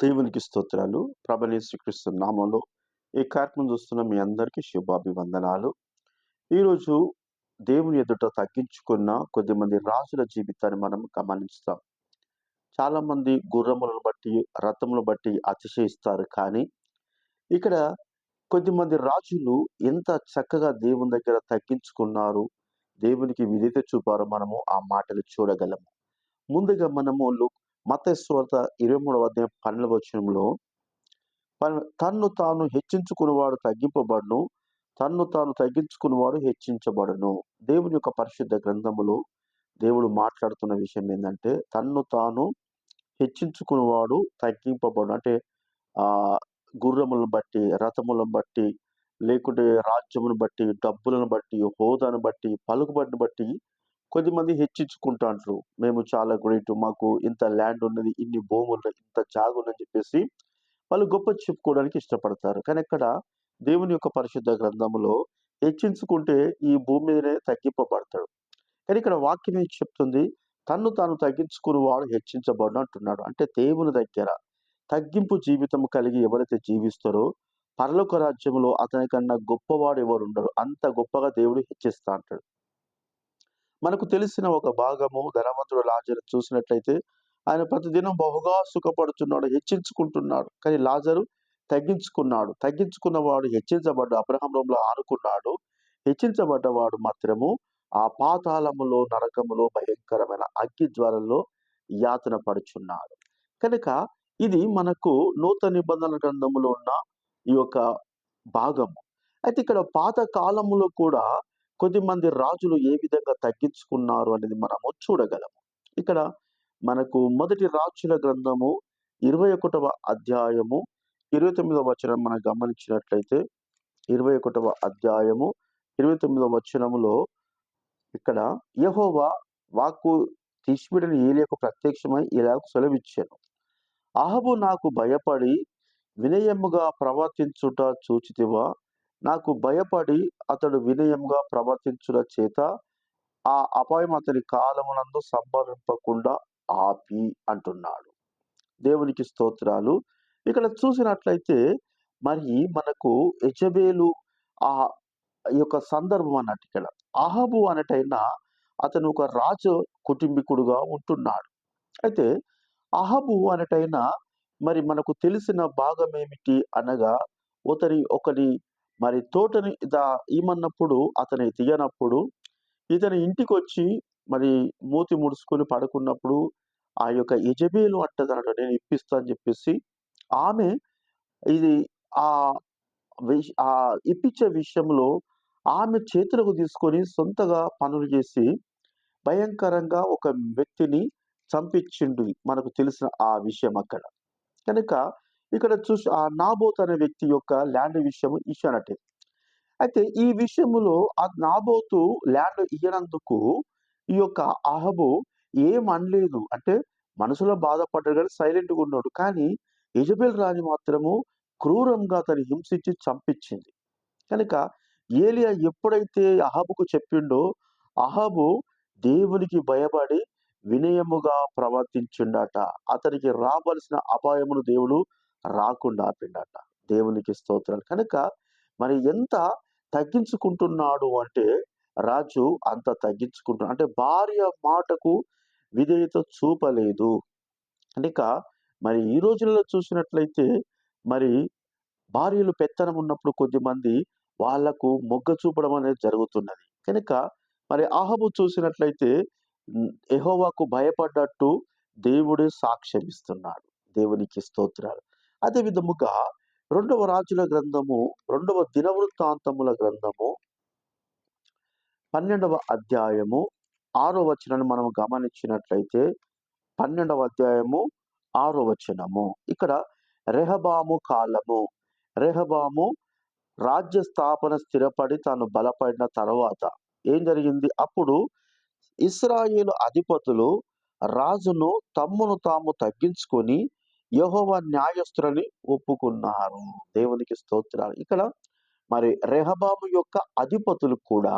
దేవునికి స్తోత్రాలు. ప్రభని శ్రీకృష్ణ నామంలో ఈ కార్యక్రమం చూస్తున్న మీ అందరికీ శుభాభివందనాలు. ఈరోజు దేవుని ఎదుట తగ్గించుకున్న కొద్దిమంది రాజుల జీవితాన్ని మనం గమనిస్తాం చాలా మంది గుర్రములను బట్టి రథములను బట్టి అతిశయిస్తారు కానీ ఇక్కడ కొద్దిమంది రాజులు ఎంత చక్కగా దేవుని దగ్గర తగ్గించుకున్నారు దేవునికి విధేత చూపారో మనము ఆ మాటలు చూడగలము. ముందుగా మనము మతస్వార్త ఇరవై మూడవ అధ్యాయం పన్నెండవ వచనంలో తన్ను తాను హెచ్చించుకునేవాడు తగ్గింపబడును తన్ను తాను తగ్గించుకునేవాడు హెచ్చించబడును. దేవుని యొక్క పరిశుద్ధ గ్రంథములో దేవుడు మాట్లాడుతున్న విషయం ఏంటంటే తన్ను తాను హెచ్చించుకునేవాడు తగ్గింపబడు అంటే ఆ గుర్రములను బట్టి రథములను బట్టి లేకుంటే రాజ్యమును బట్టి డబ్బులను బట్టి హోదాను బట్టి పలుకుబడిని బట్టి కొద్దిమంది హెచ్చించుకుంటాంటారు మేము చాలా గ్రేట్ మాకు ఇంత ల్యాండ్ ఉన్నది ఇన్ని భూములు ఇంత జాగు ఉందని చెప్పేసి వాళ్ళు గొప్ప చెప్పుకోవడానికి ఇష్టపడతారు. కానీ ఇక్కడ దేవుని యొక్క పరిశుద్ధ గ్రంథములో హెచ్చించుకుంటే ఈ భూమి మీదనే తగ్గింపబడతాడు. కానీ ఇక్కడ వాక్యం ఏం చెప్తుంది? తన్ను తాను తగ్గించుకుని వాడు హెచ్చించబడు అంటున్నాడు. అంటే దేవుని దగ్గర తగ్గింపు జీవితం కలిగి ఎవరైతే జీవిస్తారో పరలోక రాజ్యంలో అతని కన్నా గొప్పవాడు ఎవరు ఉండరు అంత గొప్పగా దేవుడు హెచ్చిస్తా అంటాడు. మనకు తెలిసిన ఒక భాగము ధనవంతుడు లాజరు చూసినట్లయితే ఆయన ప్రతిదినం బహుగా సుఖపడుతున్నాడు హెచ్చించుకుంటున్నాడు. కానీ లాజరు తగ్గించుకున్నాడు. తగ్గించుకున్నవాడు హెచ్చించబడ్డ అబ్రహంలో ఆనుకున్నాడు. హెచ్చించబడ్డవాడు మాత్రము ఆ పాతాళములో నరకములో భయంకరమైన అగ్గి జ్వరంలో యాతన పడుచున్నాడు. కనుక ఇది మనకు నూతన నిబంధన గ్రంథములో ఉన్న ఈ యొక్క భాగము. అయితే ఇక్కడ పాత కాలములో కూడా కొద్దిమంది రాజులు ఏ విధంగా తగ్గించుకున్నారు అనేది మనము చూడగలము. ఇక్కడ మనకు మొదటి రాజుల గ్రంథము ఇరవై ఒకటవ అధ్యాయము ఇరవై తొమ్మిదవ వచనం మనం గమనించినట్లయితే ఇరవై ఒకటవ అధ్యాయము ఇరవై తొమ్మిదవ వచనములో ఇక్కడ యహోవా వాక్కు తీసిబిడిన ఏలియకు ప్రత్యక్షమై ఇలా సెలవిచ్చాను. అహబు నాకు భయపడి వినయముగా ప్రవర్తించుట చూచితివా? నాకు భయపడి అతడు వినయంగా ప్రవర్తించుట చేత ఆ అపాయం అతని కాలమునందు సంభవింపకుండా ఆపి అంటున్నాడు. దేవునికి స్తోత్రాలు. ఇక్కడ చూసినట్లయితే మరి మనకు యజబేలు ఆ ఈ యొక్క సందర్భం అన్నట్టు ఇక్కడ. అహబు అనేటైనా అతను ఒక రాజు కుటుంబీకుడుగా ఉంటున్నాడు. అయితే అహబు అనేటైనా మరి మనకు తెలిసిన భాగం ఏమిటి అనగా ఒకరి ఒకరి మరి తోటని దా ఈమన్నప్పుడు అతని తీయనప్పుడు ఇతని ఇంటికి వచ్చి మరి మూతి ముడుచుకొని పడుకున్నప్పుడు ఆ యొక్క యజబేలు అంటదనట నేను ఇప్పిస్తా అని చెప్పేసి ఆమె ఇది ఆ ఆ ఇప్పించే విషయంలో ఆమె చేతులకు తీసుకొని సొంతగా పనులు చేసి భయంకరంగా ఒక వ్యక్తిని చంపించిండు మనకు తెలిసిన ఆ విషయం అక్కడ. కనుక ఇక్కడ చూసి ఆ నాబోత్ అనే వ్యక్తి యొక్క ల్యాండ్ విషయం ఇచ్చానట్టే అయితే ఈ విషయములో ఆ నాబోతు ల్యాండ్ ఇయ్యనందుకు ఈ యొక్క అహబు ఏం అనలేదు. అంటే మనసులో బాధపడ్డాడు కానీ సైలెంట్గా ఉన్నాడు. కానీ యజబెల్ రాణి మాత్రము క్రూరంగా అతని హింసించి చంపించింది. కనుక ఏలియా ఎప్పుడైతే అహబుకు చెప్పిండో అహబు దేవునికి భయపడి వినయముగా ప్రవర్తించిండట. అతనికి రావలసిన అపాయమును దేవుడు రాకుండా ఆపిండట. దేవునికి స్తోత్రాలు. కనుక మరి ఎంత తగ్గించుకుంటున్నాడు అంటే రాజు అంత తగ్గించుకుంటున్నాడు. అంటే భార్య మాటకు విధేయత చూపలేదు. కనుక మరి ఈ రోజుల్లో చూసినట్లయితే మరి భార్యలు పెత్తనం ఉన్నప్పుడు కొద్దిమంది వాళ్ళకు మొగ్గ చూపడం అనేది జరుగుతున్నది. కనుక మరి ఆహబు చూసినట్లయితే ఎహోవాకు భయపడ్డట్టు దేవుడే సాక్ష్యం ఇస్తున్నాడు. దేవునికి స్తోత్రాలు. అదే విధముగా రెండవ రాజుల గ్రంథము రెండవ దినవృత్తాంతముల గ్రంథము పన్నెండవ అధ్యాయము ఆరో వచనాన్ని మనం గమనించినట్లయితే పన్నెండవ అధ్యాయము ఆరో వచనము. ఇక్కడ రెహబాము కాలము. రెహబాము రాజ్య స్థాపన స్థిరపడి తాను బలపడిన తర్వాత ఏం జరిగింది? అప్పుడు ఇస్రాయేలు అధిపతులు రాజును తమ్మును తాము తగ్గించుకొని యహోవా న్యాయస్తులని ఒప్పుకున్నారు దేవునికి స్తోత్రాలు ఇక్కడ మరి రెహబాము యొక్క అధిపతులు కూడా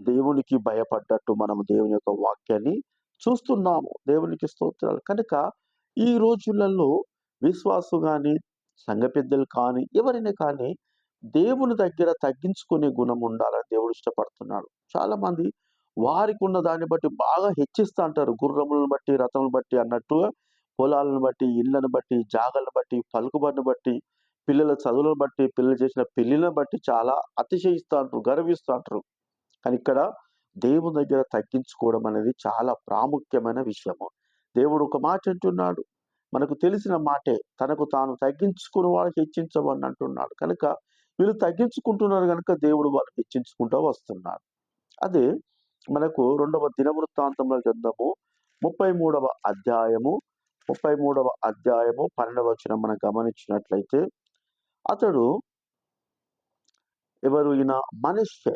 దేవునికి భయపడ్డట్టు మనము దేవుని యొక్క వాక్యాన్ని చూస్తున్నాము దేవునికి స్తోత్రాలు కనుక ఈ రోజులలో విశ్వాసు కానీ సంఘ పెద్దలు కానీ, ఎవరైనా కానీ దేవుని దగ్గర తగ్గించుకునే గుణం ఉండాలని దేవుడు ఇష్టపడుతున్నాడు. చాలామంది వారికున్న దాన్ని బట్టి బాగా హెచ్చిస్తూ అంటారు. గుర్రములను బట్టి, రథములను బట్టి అన్నట్టుగా పొలాలను బట్టి, ఇళ్ళను బట్టి, జాగాలను బట్టి, పలుకుబడిని బట్టి, పిల్లల చదువులను బట్టి, పిల్లలు చేసిన పెళ్ళిళ్ళను బట్టి చాలా అతిశయిస్తూ అంటారు. అంటారు. కానీ ఇక్కడ దేవుని దగ్గర తగ్గించుకోవడం అనేది చాలా ప్రాముఖ్యమైన విషయము. దేవుడు ఒక మాట అంటున్నాడు. మనకు తెలిసిన మాటే. తనకు తాను తగ్గించుకుని వాడు హెచ్చించమని అంటున్నాడు. కనుక వీళ్ళు తగ్గించుకుంటున్నారు కనుక దేవుడు వాళ్ళు హెచ్చించుకుంటూ వస్తున్నాడు. అదే మనకు రెండవ దినవృత్తాంతముల గ్రంథము 33వ అధ్యాయము 33వ అధ్యాయము 12వ వచనం మనం గమనించినట్లయితే అతడు ఎవరు ఈయన మనిషి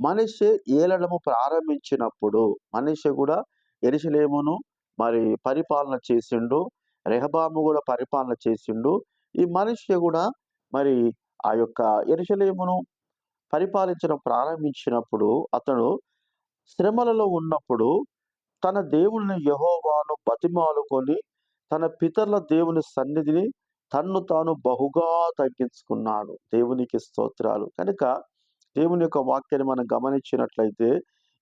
మనిషి ఏలడము ప్రారంభించినప్పుడు మనిషి కూడా ఎరిసలేమును మరి పరిపాలన చేసిండు. రెహబాము కూడా పరిపాలన చేసిండు. ఈ మనిషి కూడా మరి ఆ యొక్క ఎరుశలేమును పరిపాలించడం ప్రారంభించినప్పుడు అతడు శ్రమలలో ఉన్నప్పుడు తన దేవుడిని యహోవాను బతిమాలుకొని తన పితరుల దేవుని సన్నిధిని తన్ను తాను బహుగా తగ్గించుకున్నాడు. దేవునికి స్తోత్రాలు. కనుక దేవుని యొక్క వాక్యాన్ని మనం గమనించినట్లయితే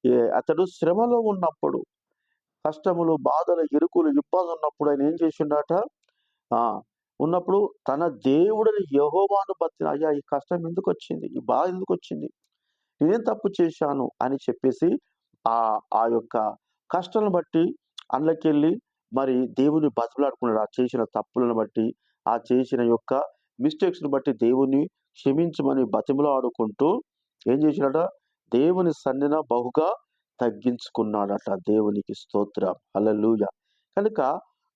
ఏ అతడు శ్రమలో ఉన్నప్పుడు, కష్టములు, బాధలు, ఇరుకులు, ఇబ్బందులు ఉన్నప్పుడు ఆయన ఏం చేసిండట? ఉన్నప్పుడు తన దేవుడిని యహోవాను బతి అయ్యా! ఈ కష్టం ఎందుకొచ్చింది? ఈ బాధ ఎందుకు వచ్చింది నేనేం తప్పు చేశాను? అని చెప్పేసి ఆ ఆ యొక్క కష్టాలను బట్టి అందులోకెళ్ళి మరి దేవుని బతులాడుకున్నాడు ఆ చేసిన తప్పులను బట్టి, ఆ చేసిన యొక్క మిస్టేక్స్‌ని బట్టి దేవుని క్షమించమని బతిమిలాడుకుంటూ ఏం చేసిండట? దేవుని సన్నిన బహుగా తగ్గించుకున్నాడట. దేవునికి స్తోత్రం. అలలుయ కనుక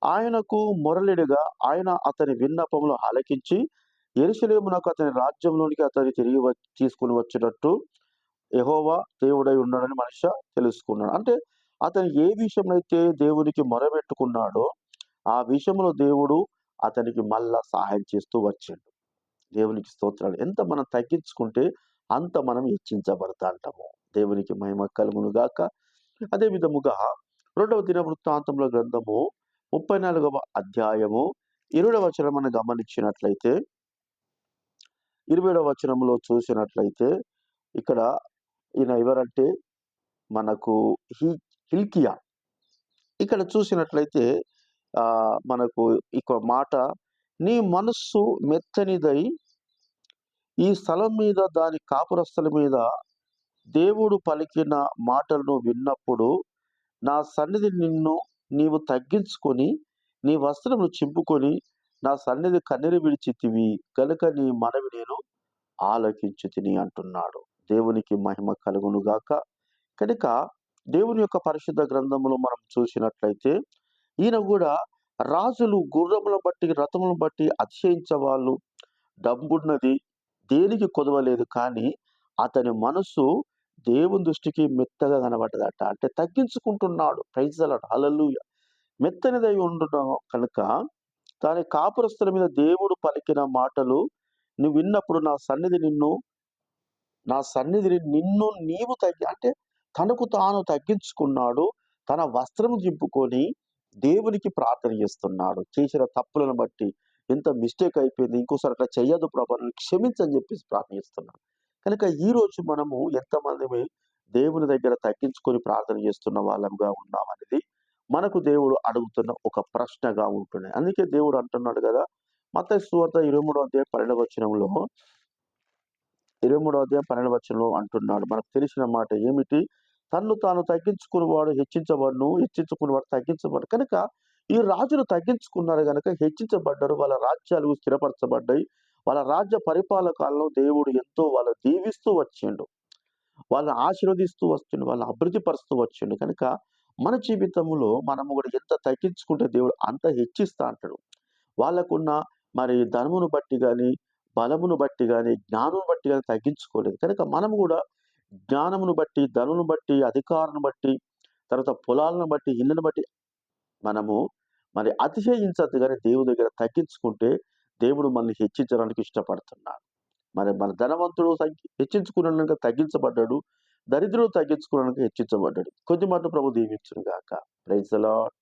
ఆయనకు మొరలిడిగా ఆయన అతని విన్నపములు ఆలకించి ఎరుసలేమునకు అతని రాజ్యంలోనికి అతని తిరిగి వ తీసుకొని యహోవా దేవుడై ఉన్నాడని మనిషి తెలుసుకున్నాడు. అంటే అతను ఏ విషయంలో దేవునికి మొరబెట్టుకున్నాడో ఆ విషయంలో దేవుడు అతనికి మళ్ళా సహాయం చేస్తూ వచ్చాడు దేవునికి స్తోత్రాలు. ఎంత మనం తగ్గించుకుంటే అంత మనం హెచ్చించబడతాంటాము. దేవునికి మహిమ కలుగును గాక. అదే విధముగా రెండవ వృత్తాంతంలో గ్రంథము 34వ అధ్యాయము 20వ వచనం మనం గమనించినట్లయితే 27వ వచనంలో చూసినట్లయితే ఇక్కడ ఈయన ఎవరంటే మనకు హీ హిల్కియా. ఇక్కడ చూసినట్లయితే మనకు ఇక మాట నీ మనస్సు మెత్తనిదై ఈ స్థలం మీద దాని కాపురస్థల మీద దేవుడు పలికిన మాటలను విన్నప్పుడు నా సన్నిధి నిన్ను నీవు తగ్గించుకొని నీ వస్త్రమును చింపుకొని నా సన్నిధి కన్నీరు విడిచితివి కనుక నీ మనవి నేను ఆలకించితిని అంటున్నాడు. దేవునికి మహిమ కలుగును గాక. కనుక దేవుని యొక్క పరిశుద్ధ గ్రంథములో మనం చూసినట్లయితే ఈయన కూడా రాజులు గుర్రములను బట్టి, రథములను బట్టి అతిశయించేవాళ్ళు. డబ్బున్నది దేనికి కొదవలేదు. కానీ అతని మనస్సు దేవుని దృష్టికి మెత్తగా కనబడ్డదట. అంటే తగ్గించుకుంటున్నాడు. ప్రైజ్ అలలు మెత్తనిదై ఉండడం కనుక దాని కాపురస్తుల మీద దేవుడు పలికిన మాటలు నువ్వు విన్నప్పుడు నా సన్నిధి నిన్ను నా సన్నిధిని నిన్ను నీవు తగ్గి అంటే తనకు తాను తగ్గించుకున్నాడు. తన వస్త్రము దింపుకొని దేవునికి ప్రార్థన చేస్తున్నాడు. చేసిన తప్పులను బట్టి ఎంత మిస్టేక్ అయిపోయింది. ఇంకోసారి అట్లా చేయదు ప్రభు నన్ను క్షమించని చెప్పేసి ప్రార్థన చేస్తున్నాడు. కనుక ఈరోజు మనము ఎంతమంది దేవుని దగ్గర తగ్గించుకొని ప్రార్థన చేస్తున్న వాళ్ళంగా ఉన్నామనేది మనకు దేవుడు అడుగుతున్న ఒక ప్రశ్నగా ఉంటుంది అందుకే దేవుడు అంటున్నాడు కదా మత సువార్త 23వ అధ్యాయం 12వ వచనంలో 23వ అధ్యాయం 12వ వచనంలో అంటున్నాడు. మనకు తెలిసిన మాట ఏమిటి? తన్ను తాను తగ్గించుకున్నవాడు హెచ్చించబడును. హెచ్చించుకున్నవాడు తగ్గించబడు. కనుక ఈ రాజులు తగ్గించుకున్నారు కనుక హెచ్చించబడ్డారు. వాళ్ళ రాజ్యాలు స్థిరపరచబడ్డాయి. వాళ్ళ రాజ్య పరిపాలకాలను దేవుడు ఎంతో వాళ్ళు దీవిస్తూ వచ్చిండు. వాళ్ళని ఆశీర్వదిస్తూ వస్తుండు. వాళ్ళని అభివృద్ధి పరుస్తూ వచ్చిండు. కనుక మన జీవితంలో మనము కూడా ఎంత తగ్గించుకుంటే దేవుడు అంత హెచ్చిస్తా అంటాడు. వాళ్ళకున్న మరి ధనమును బట్టి కానీ బలమును బట్టి కానీ జ్ఞానం బట్టి కానీ తగ్గించుకోలేదు. కనుక మనం కూడా జ్ఞానమును బట్టి, ధనును బట్టి, అధికారాన్ని బట్టి, తర్వాత పొలాలను బట్టి, ఇళ్ళను బట్టి మనము మరి అతిశయించద్దు కానీ దేవుని దగ్గర తగ్గించుకుంటే దేవుడు మనల్ని హెచ్చించడానికి ఇష్టపడుతున్నాడు. మరి మన ధనవంతుడు తగ్గి హెచ్చించుకున్నాక తగ్గించబడ్డాడు. దరిద్రుడు తగ్గించుకున్నాక హెచ్చించబడ్డాడు. కొద్ది మటు ప్రభు దీవించును గాక. Praise the Lord.